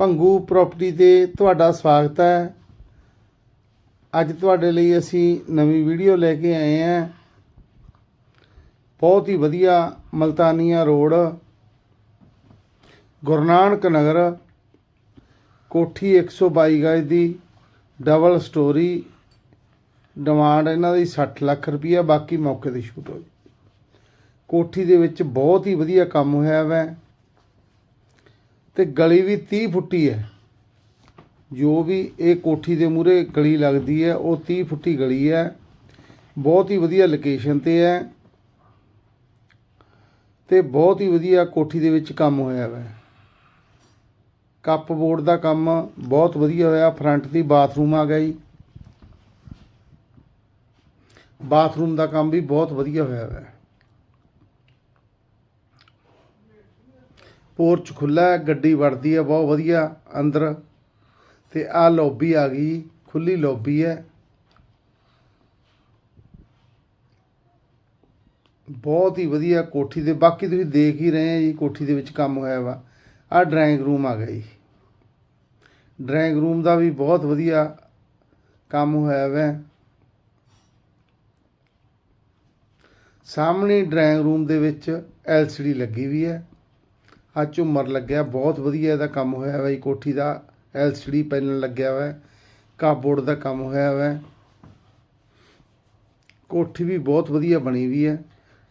Bhangu property ਤੇ ਤੁਹਾਡਾ ਸਵਾਗਤ ਹੈ। ਅੱਜ ਤੁਹਾਡੇ ਲਈ ਅਸੀਂ ਨਵੀਂ ਵੀਡੀਓ ਲੈ ਕੇ ਆਏ ਹਾਂ। ਬਹੁਤ ਹੀ ਵਧੀਆ ਮਲਤਾਨੀਆ ਰੋਡ ਗੁਰੂ ਨਾਨਕ ਨਗਰ, ਕੋਠੀ 122 ਗਜ ਦੀ ਡਬਲ ਸਟੋਰੀ ਡਿਮਾਂਡ ਇਹਨਾਂ ਦੀ 60 ਲੱਖ ਰੁਪਈਆ, ਬਾਕੀ ਮੌਕੇ ਤੇ ਸ਼ੂਟ ਹੋ ਜੀ ਕੋਠੀ ਦੇ ਵਿੱਚ ਬਹੁਤ ਹੀ ਵਧੀਆ ਕੰਮ ਹੋਇਆ ਵੈ। ਤੇ ਗਲੀ ਵੀ 30 ਫੁੱਟੀ ਹੈ। ਜੋ ਵੀ ਇਹ ਕੋਠੀ ਦੇ ਮੂਹਰੇ ਗਲੀ ਲੱਗਦੀ ਹੈ, ਉਹ 30 ਫੁੱਟੀ ਗਲੀ ਹੈ। ਬਹੁਤ ਹੀ ਵਧੀਆ ਲੋਕੇਸ਼ਨ ਤੇ ਹੈ ਤੇ ਬਹੁਤ ਹੀ ਵਧੀਆ ਕੋਠੀ ਦੇ ਵਿੱਚ ਕੰਮ ਹੋਇਆ ਹੈ। ਕੱਪ ਬੋਰਡ ਦਾ ਕੰਮ ਬਹੁਤ ਵਧੀਆ ਹੋਇਆ। ਫਰੰਟ ਦੀ ਬਾਥਰੂਮ ਆ ਗਿਆ ਜੀ। ਬਾਥਰੂਮ ਦਾ ਕੰਮ ਵੀ ਬਹੁਤ ਵਧੀਆ ਹੋਇਆ ਹੈ। ਪੋਰਚ ਖੁੱਲਾ ਹੈ, ਗੱਡੀ ਵੜਦੀ ਹੈ, ਬਹੁਤ ਵਧੀਆ, ਅੰਦਰ। ਤੇ ਆ ਲੌਬੀ ਆ ਗਈ ਖੁੱਲੀ ਲੌਬੀ ਹੈ। ਬਹੁਤ ਹੀ ਵਧੀਆ ਕੋਠੀ ਦੇ, ਬਾਕੀ ਤੁਸੀਂ ਦੇਖ ਹੀ ਰਹੇ ਆ ਜੀ, ਕੋਠੀ ਦੇ ਵਿੱਚ ਕੰਮ ਹੋਇਆ ਵਾ। ਆ ਡਰਾਇੰਗ ਰੂਮ ਆ ਗਿਆ ਜੀ। ਡਰਾਇੰਗ ਰੂਮ ਦਾ ਵੀ ਬਹੁਤ ਵਧੀਆ ਕੰਮ ਹੋਇਆ ਵਾ। ਸਾਹਮਣੇ ਡਰਾਇੰਗ ਰੂਮ ਦੇ ਵਿੱਚ LCD ਲੱਗੀ ਵੀ ਹੈ। ਆ ਝੁੰਮਰ ਲੱਗਿਆ, ਬਹੁਤ ਵਧੀਆ ਇਹਦਾ ਕੰਮ ਹੋਇਆ ਵਾ ਜੀ, ਕੋਠੀ ਦਾ LCD ਪੈਨਲ ਲੱਗਿਆ ਹੋਇਆ ਹੈ ਦਾ ਕੰਮ ਹੋਇਆ ਹੋਇਆ ਕੋਠੀ ਵੀ ਬਹੁਤ ਵਧੀਆ ਬਣੀ ਵੀ ਹੈ।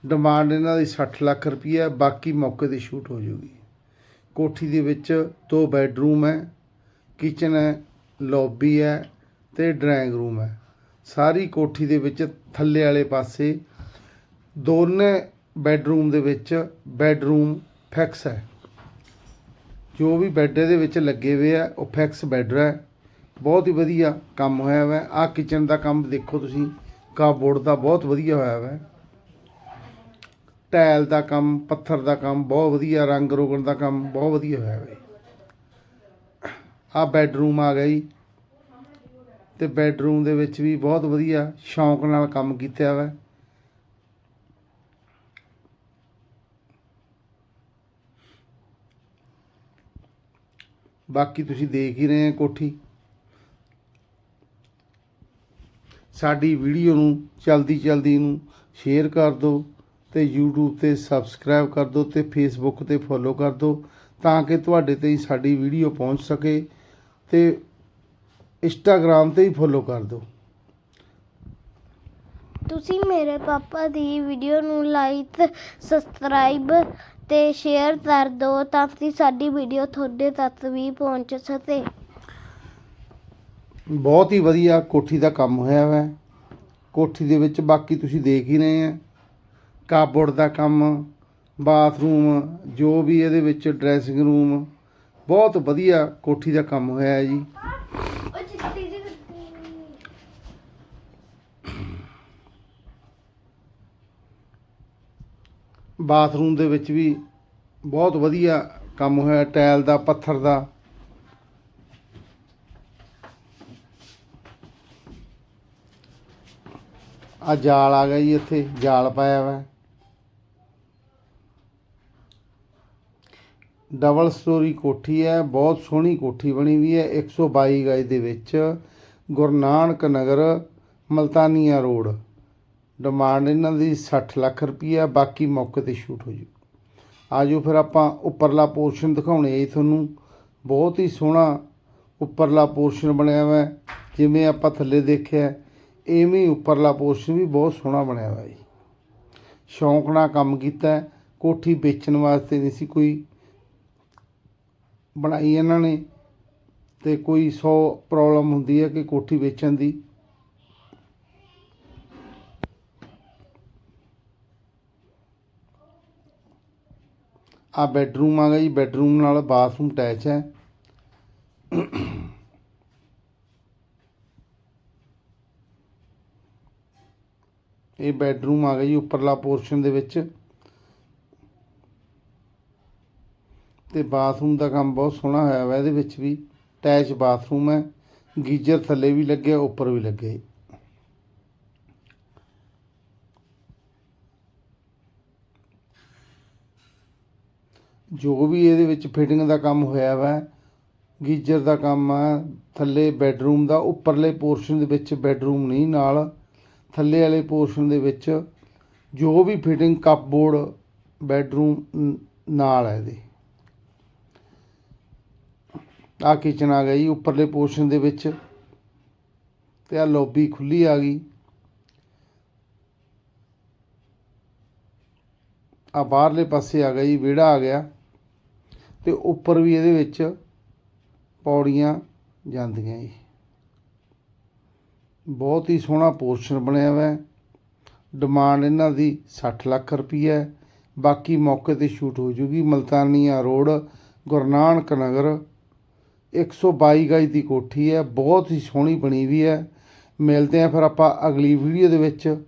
ਡਿਮਾਂਡ ਇਹਨਾਂ ਦੀ 60 ਲੱਖ ਰੁਪਈਆ, ਬਾਕੀ ਮੌਕੇ ਤੇ ਸ਼ੂਟ ਹੋ ਜੂਗੀ। ਕੋਠੀ ਦੇ ਵਿੱਚ ਦੋ ਬੈੱਡਰੂਮ ਹੈ ਕਿਚਨ ਹੈ ਲੌਬੀ ਹੈ ਤੇ ਡਰਾਇੰਗ ਰੂਮ ਹੈ। ਸਾਰੀ ਕੋਠੀ ਦੇ ਵਿੱਚ ਥੱਲੇ ਵਾਲੇ ਪਾਸੇ ਦੋਨੇ ਬੈੱਡਰੂਮ ਦੇ ਵਿੱਚ ਬੈੱਡਰੂਮ ਫਿਕਸ ਹੈ। ਜੋ ਵੀ ਬੈੱਡ ਇਹਦੇ ਵਿੱਚ ਲੱਗੇ ਹੋਏ ਆ, ਉਹ ਫਿਕਸ ਬੈੱਡ ਹੈ। ਬਹੁਤ ਹੀ ਵਧੀਆ ਕੰਮ ਹੋਇਆ ਹੋਇਆ ਆ ਕਿਚਨ ਦਾ ਕੰਮ ਦੇਖੋ ਤੁਸੀਂ ਕਾਬੋਰਡ ਦਾ ਬਹੁਤ ਵਧੀਆ ਹੋਇਆ ਹੋਇਆ ਟਾਇਲ ਦਾ ਕੰਮ, ਪੱਥਰ ਦਾ ਕੰਮ, ਬਹੁਤ ਵਧੀਆ। ਰੰਗ ਰੋਗਣ ਦਾ ਕੰਮ ਬਹੁਤ ਵਧੀਆ ਹੋਇਆ ਹੋਇਆ ਆ ਬੈੱਡਰੂਮ ਆ ਗਿਆ ਜੀ। ਤੇ ਬੈੱਡਰੂਮ ਦੇ ਵਿੱਚ ਵੀ ਬਹੁਤ ਵਧੀਆ ਸ਼ੌਂਕ ਨਾਲ ਕੰਮ ਕੀਤਾ ਹੋਇਆ ਬਾਕੀ ਤੁਸੀਂ ਦੇਖ ਹੀ ਰਹੇ ਆ ਕੋਠੀ। ਸਾਡੀ ਵੀਡੀਓ ਨੂੰ ਜਲਦੀ ਜਲਦੀ ਨੂੰ ਸ਼ੇਅਰ ਕਰ ਦਿਓ ਤੇ YouTube ਤੇ ਸਬਸਕ੍ਰਾਈਬ ਕਰ ਦਿਓ ਤੇ Facebook ਤੇ ਫੋਲੋ ਕਰ ਦਿਓ ਤਾਂ ਕਿ ਤੁਹਾਡੇ ਤੇ ਸਾਡੀ ਵੀਡੀਓ ਪਹੁੰਚ ਸਕੇ ਤੇ Instagram ਤੇ ਹੀ ਫੋਲੋ ਕਰ ਦਿਓ ਤੁਸੀਂ ਮੇਰੇ ਪਾਪਾ ਦੀ ਵੀਡੀਓ ਨੂੰ ਲਾਈਕ ਸਬਸਕ੍ਰਾਈਬ ਤੇ ਸ਼ੇਅਰ ਕਰ ਦਿਓ ਤਾਂ ਕਿ ਸਾਡੀ ਵੀਡੀਓ ਤੁਹਾਡੇ ਤੱਕ ਵੀ ਪਹੁੰਚ ਸਕੇ। ਬਹੁਤ ਹੀ ਵਧੀਆ ਕੋਠੀ ਦਾ ਕੰਮ ਹੋਇਆ ਹੈ ਕੋਠੀ ਦੇ ਵਿੱਚ ਬਾਕੀ ਤੁਸੀਂ ਦੇਖ ਹੀ ਰਹੇ ਆ। ਕਾਬੋਰਡ ਦਾ ਕੰਮ ਬਾਥਰੂਮ ਜੋ ਵੀ ਇਹਦੇ ਵਿੱਚ ਡਰੈਸਿੰਗ ਰੂਮ ਬਹੁਤ ਵਧੀਆ ਕੋਠੀ ਦਾ ਕੰਮ ਹੋਇਆ ਹੈ ਜੀ ਬਾਥਰੂਮ ਦੇ ਵਿੱਚ ਵੀ ਬਹੁਤ ਵਧੀਆ ਕੰਮ ਹੋਇਆ, ਟਾਇਲ ਦਾ, ਪੱਥਰ ਦਾ। ਆ ਜਾਲ ਆ ਗਿਆ ਜੀ ਇੱਥੇ, ਜਾਲ ਪਾਇਆ ਵਾ ਡਬਲ ਸਟੋਰੀ ਕੋਠੀ ਹੈ, ਬਹੁਤ ਸੋਹਣੀ ਕੋਠੀ ਬਣੀ ਵੀ ਹੈ 122 ਗਜ ਦੇ ਵਿੱਚ ਗੁਰੂ ਨਾਨਕ ਨਗਰ ਮਲਤਾਨੀਆ ਰੋਡ। ਡਿਮਾਂਡ ਇਹਨਾਂ ਦੀ 60 ਲੱਖ ਰੁਪਈਆ, ਬਾਕੀ ਮੌਕੇ ਤੇ ਸ਼ੂਟ ਹੋ ਜੂ। ਆਜੋ ਫਿਰ ਆਪਾਂ ਉੱਪਰਲਾ ਪੋਰਸ਼ਨ ਦਿਖਾਉਣੇ ਆ ਜੀ ਤੁਹਾਨੂੰ। ਬਹੁਤ ਹੀ ਸੋਹਣਾ ਉੱਪਰਲਾ ਪੋਰਸ਼ਨ ਬਣਿਆ ਹੋਇਆ ਜਿਵੇਂ ਆਪਾਂ ਥੱਲੇ ਦੇਖਿਆ ਐਵੇਂ ਉੱਪਰਲਾ ਪੋਰਸ਼ਨ ਵੀ ਬਹੁਤ ਸੋਹਣਾ ਬਣਿਆ ਹੋਇਆ ਜੀ। ਸ਼ੌਂਕ ਨਾਲ ਕੰਮ ਕੀਤਾ ਕੋਠੀ ਵੇਚਣ ਵਾਸਤੇ ਨਹੀਂ ਸੀ ਕੋਈ ਬਣਾਈ ਇਹਨਾਂ ਨੇ। ਤੇ ਕੋਈ 100 ਪ੍ਰੋਬਲਮ ਹੁੰਦੀ ਹੈ ਕਿ ਕੋਠੀ ਵੇਚਣ ਦੀ। ਆ ਬੈੱਡਰੂਮ ਆ ਗਿਆ ਜੀ, ਬੈੱਡਰੂਮ ਨਾਲ ਬਾਥਰੂਮ ਅਟੈਚ ਹੈ। ਇਹ ਬੈੱਡਰੂਮ ਆ ਗਿਆ ਜੀ ਉੱਪਰਲਾ ਪੋਰਸ਼ਨ ਦੇ ਵਿੱਚ। ਤੇ ਬਾਥਰੂਮ ਦਾ ਕੰਮ ਬਹੁਤ ਸੋਹਣਾ ਹੋਇਆ ਵਾ ਇਹਦੇ ਵਿੱਚ ਵੀ। ਅਟੈਚ ਬਾਥਰੂਮ ਹੈ। ਗੀਜ਼ਰ ਥੱਲੇ ਵੀ ਲੱਗਿਆ ਉੱਪਰ ਵੀ ਲੱਗਿਆ ਜੋ ਵੀ ਇਹਦੇ ਵਿੱਚ ਫਿਟਿੰਗ ਦਾ ਕੰਮ ਹੋਇਆ ਵਾ, ਗੀਜ਼ਰ ਦਾ ਕੰਮ ਆ, ਥੱਲੇ ਬੈੱਡਰੂਮ ਦਾ, ਉੱਪਰਲੇ ਪੋਰਸ਼ਨ ਦੇ ਵਿੱਚ ਬੈੱਡਰੂਮ ਨਹੀਂ, ਨਾਲ ਥੱਲੇ ਵਾਲੇ ਪੋਰਸ਼ਨ ਦੇ ਵਿੱਚ ਜੋ ਵੀ ਫਿਟਿੰਗ ਕੱਪਬੋਰਡ ਬੈੱਡਰੂਮ ਨਾਲ ਹੈ ਇਹਦੇ। ਆ ਕਿਚਨ ਆ ਗਈ ਜੀ, ਉੱਪਰਲੇ ਪੋਰਸ਼ਨ ਦੇ ਵਿੱਚ ਤੇ ਆ ਲੌਬੀ ਖੁੱਲੀ ਆ ਗਈ। ਆ ਬਾਹਰਲੇ ਪਾਸੇ ਆ ਗਿਆ ਜੀ, ਵਿਹੜਾ ਆ ਗਿਆ। ਤੇ ਉੱਪਰ ਵੀ ਇਹਦੇ ਵਿੱਚ ਪੌੜੀਆਂ ਜਾਂਦੀਆਂ ਜੀ। ਬਹੁਤ ਹੀ ਸੋਹਣਾ ਪੋਰਸ਼ਨ ਬਣਿਆ ਹੋਇਆ ਹੈ। ਡਿਮਾਂਡ ਇਹਨਾਂ ਦੀ 60 ਲੱਖ ਰੁਪਈਆ ਹੈ। ਬਾਕੀ ਮੌਕੇ ਤੇ ਸ਼ੂਟ ਹੋ ਜੂਗੀ। ਮਲਤਾਨੀਆ ਰੋਡ ਗੁਰੂ ਨਾਨਕ ਨਗਰ 122 ਗਜ ਦੀ ਕੋਠੀ ਹੈ। ਬਹੁਤ ਹੀ ਸੋਹਣੀ ਬਣੀ ਵੀ ਹੈ। ਮਿਲਦੇ ਆ ਫਿਰ ਆਪਾਂ ਅਗਲੀ ਵੀਡੀਓ ਦੇ ਵਿੱਚ।